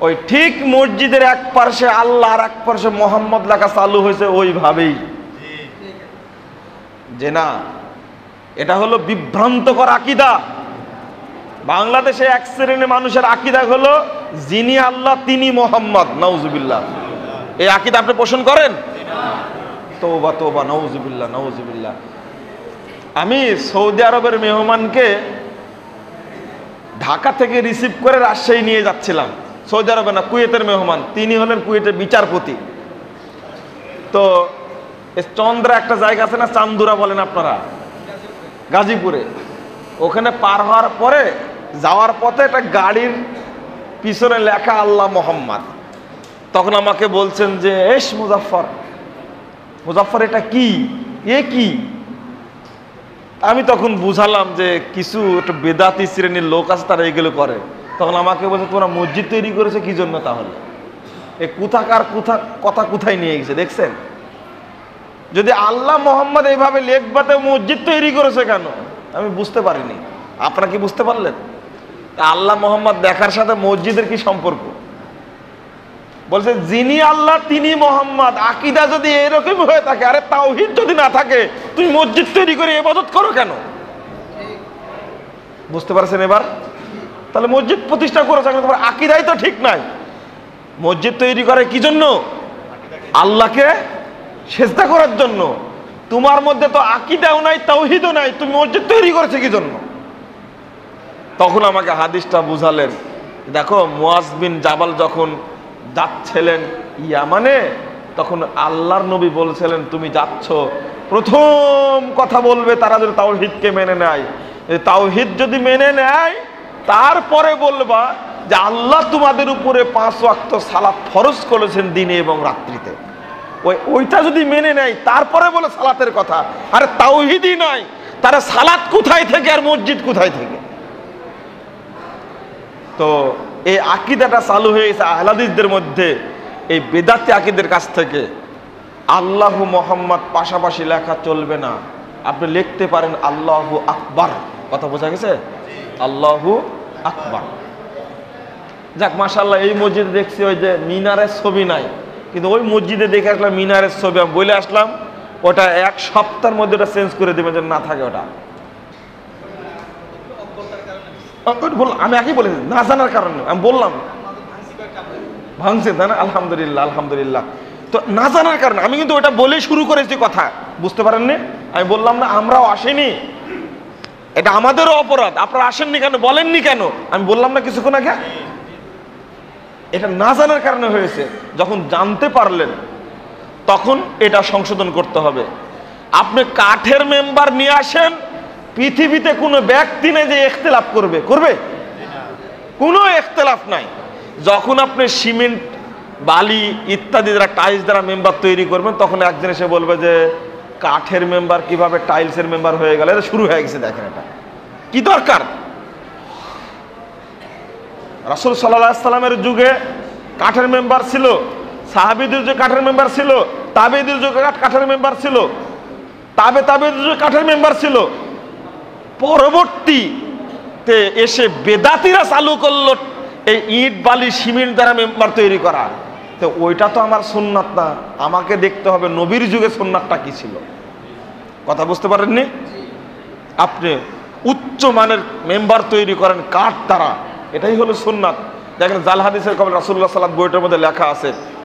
ওই ঠিক মসজিদের এক পার্শ্বে আল্লাহ আর এক পার্শ্বে মোহাম্মদ লেখা চালু হয়েছে ওইভাবেই। যে না, এটা হলো বিভ্রান্তকর আকিদা। বাংলাদেশে এক শ্রেণির মানুষের আকিদা হলো, যিনি আল্লাহ, তিনি মোহাম্মদ নওজুবিল্লাহ এই আকিদা আপনি পোষণ করেন? তোবা তোবা নওজুবিল্লাহ নওজুবিল্লাহ আমি সৌদি আরবের মেহমানকে ঢাকা থেকে রিসিভ করে রাজশাহী নিয়ে যাচ্ছিলাম। সৌদি আরবে না, কুয়েতের মেহমান, তিনি হলেন কুয়েতের বিচারপতি। তো চন্দ্রা একটা জায়গা আছে না, চান্দুরা বলেন আপনারা, গাজীপুরে। ওখানে পার হওয়ার পরে, যাওয়ার পথে একটা গাড়ির পিছনে লেখা আল্লাহ মোহাম্মদ। তখন আমাকে বলছেন যে, এস মুজাফর মুজাফর এটা কি? এ কি? আমি তখন বুঝালাম যে, কিছু একটা বেদাতি শ্রেণির লোক আছে, তারা এগুলো করে। তখন আমাকে বলছে, তোমরা মসজিদ তৈরি করেছে কি জন্য তাহলে? এ কোথাকার কোথা কথা কোথায় নিয়ে গেছে, দেখছেন? যদি আল্লাহ মোহাম্মদ এইভাবে লেখবাতে মসজিদ তৈরি করেছে কেন? আমি বুঝতে পারিনি। আপনারা কি বুঝতে পারলেন? আল্লাহ মোহাম্মদ দেখার সাথে মসজিদের কি সম্পর্ক? বলছে, যিনি আল্লাহ, তিনি মোহাম্মদ। আকিদা যদি এরকম হয়ে থাকে, আরে তাওহিদ যদি না থাকে, তুমি মসজিদ তৈরি করে এবাদত করো কেন? বুঝতে পারছেন এবার? তাহলে মসজিদ প্রতিষ্ঠা করেছে তোমার আকিদাই তো ঠিক নাই। মসজিদ তৈরি করে কি জন্য? আল্লাহকে সেজদা করার জন্য। তোমার মধ্যে তো আকিদাও নাই, তাওহিদও নাই, তুমি মসজিদ তৈরি করেছে কি জন্য? তখন আমাকে হাদিসটা বুঝালেন। দেখো, মুয়াজ বিন জাবাল যখন যাচ্ছিলেন ইয়ামানে, তখন আল্লাহর নবী বলছিলেন, তুমি যাচ্ছ, প্রথম কথা বলবে তারা যদি তাওহিদকে মেনে নেয়। তাওহিদ যদি মেনে নেয় তারপরে বলবা যে আল্লাহ তোমাদের উপরে পাঁচ ওয়াক্ত সালাত ফরজ করেছেন দিনে এবং রাত্রিতে। ওই ওইটা যদি মেনে নেয়, তারপরে বলে সালাতের কথা। আরে তাওহিদই নয় তারা সালাত কোথায় থেকে আর মসজিদ কোথায় থেকে? তো এই আকিদাটা চালু হয়েছে আহলাদিসদের মধ্যে। এই বেদাতি আকিদের কাছ থেকে। আল্লাহ মোহাম্মদ পাশাপাশি লেখা চলবে না। আপনি লিখতে পারেন আল্লাহ আকবার। কথা বোঝা গেছে? আল্লাহু আকবার। যাক মাসাল্লাহ এই মসজিদে দেখছি ওই যে মিনারের ছবি নাই। কিন্তু ওই মসজিদে দেখে আসলাম মিনারের ছবি। আমি বলে আসলাম, ওটা এক সপ্তাহের মধ্যে ওটা চেঞ্জ করে দেবে, যেন না থাকে ওটা। আমি একই বলেছি, না জানার কারণে। আমি বললাম, ভাঙছে, তাই না? আলহামদুলিল্লাহ আলহামদুলিল্লাহ। তো না জানার কারণে, আমি কিন্তু ওটা বলে শুরু করেছি কথা। বুঝতে পারেননি? আমি বললাম না, আমরাও আসিনি। এটা আমাদেরও অপরাধ। আপনারা আসেননি কেন? বলেননি কেন? আমি বললাম না কিছুক্ষণ আগে। এটা না জানার কারণে হয়েছে। যখন জানতে পারলেন, তখন এটা সংশোধন করতে হবে। আপনি কাঠের মেম্বার নিয়ে আসেন, পৃথিবীতে কোনো ব্যক্তি নেই যে এখতেলাফ করবে। করবে? কোনো এখতেলাফ নাই। যখন আপনি সিমেন্ট, বালি ইত্যাদি দ্বারা টাইলস দ্বারা মেম্বার তৈরি করবেন, তখন একজন এসে বলবে যে কাঠের মেম্বার কীভাবে টাইলসের মেম্বার হয়ে গেল? এটা শুরু হয়ে গেছে, দেখেন এটা। কি দরকার? রাসুল সাল্লামের যুগে কাঠের মেম্বার ছিল, সাহাবিদের যুগে কাঠের মেম্বার ছিল তাবেদের যুগে কাঠ- কাঠের মেম্বার ছিল, তাবে তাবেদের যুগে কাঠের মেম্বার ছিল। পরবর্তীতে এসে বেদাতিরা চালু করল এই ইট, বালি, সিমেন্ট দ্বারা মেম্বার তৈরি করা। তো ওইটা তো আমার সুন্নাত না। আমাকে দেখতে হবে নবীর যুগে সুন্নাতটা কি ছিল। কথা বুঝতে পারেননি? আপনি উচ্চ মানের মেম্বার তৈরি করেন কাঠ তারা এটাই হলো সুন্নাত। দেখেন জাল হাদিসের কবল রাসুল্লাহ সাল্লাম বইটার মধ্যে লেখা আছে